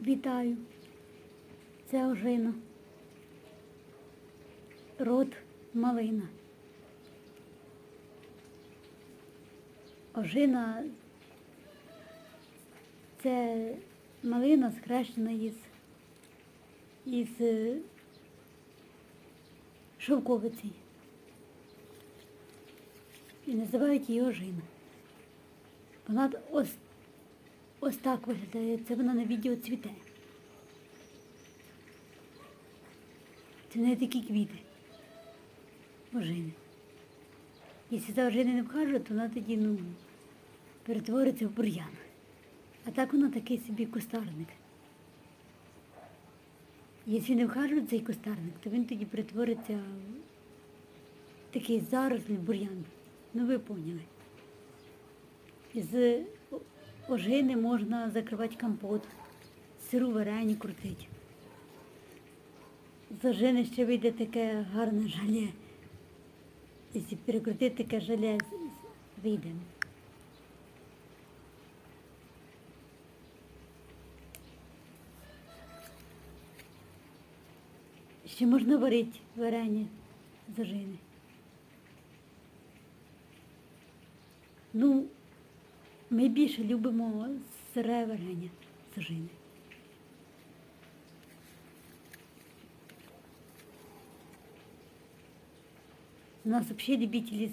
Вітаю. Це ожина. Род малина. Ожина це малина схрещена із, із е, шовковиці. І називають її ожина. Вона ось, так виглядає. Це вона на відео цвіте. Це не такі квіти. Ожини. Якщо за ожини не вхажу, то вона тоді ну, перетвориться в бур'ян. А так вона такий собі кустарник. Якщо не вхажувати цей кустарник, то він тоді перетвориться в такий зарослий бур'ян. Ну ви поняли. З ожини можна закривати компот, сиру варені крутити. З ожини ще вийде таке гарне жале. Якщо перекрутити таке жале, вийде. Ще можна варити варення з ожини. Ну, ми більше любимо сире варення з ожини. У нас взагалі любителі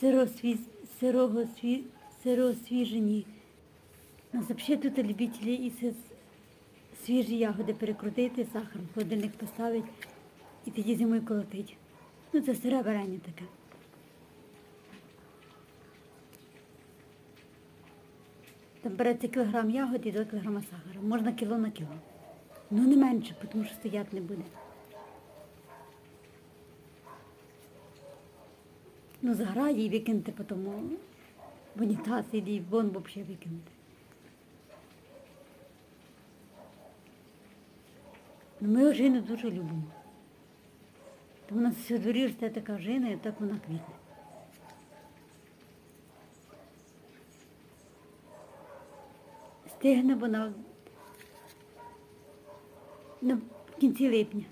сиросві... сирого сві... сиросвіжені. У нас взагалі тут любителі і свіжі ягоди перекрутити, сахар в холодильник поставити і тоді зимою колотити. Ну, це сире варення таке. Береться кілограм ягод і 2 кілограма сахара. Можна кіло на кіло. Ну не менше, тому що стояти не буде. Ну, заграє і викинути потім в унітаз і вон взагалі викинути. Ну, ми ожину дуже любимо. Тому у нас все дворі росте така ожина, і так вона квітне. Стигне вона на в кінці липня.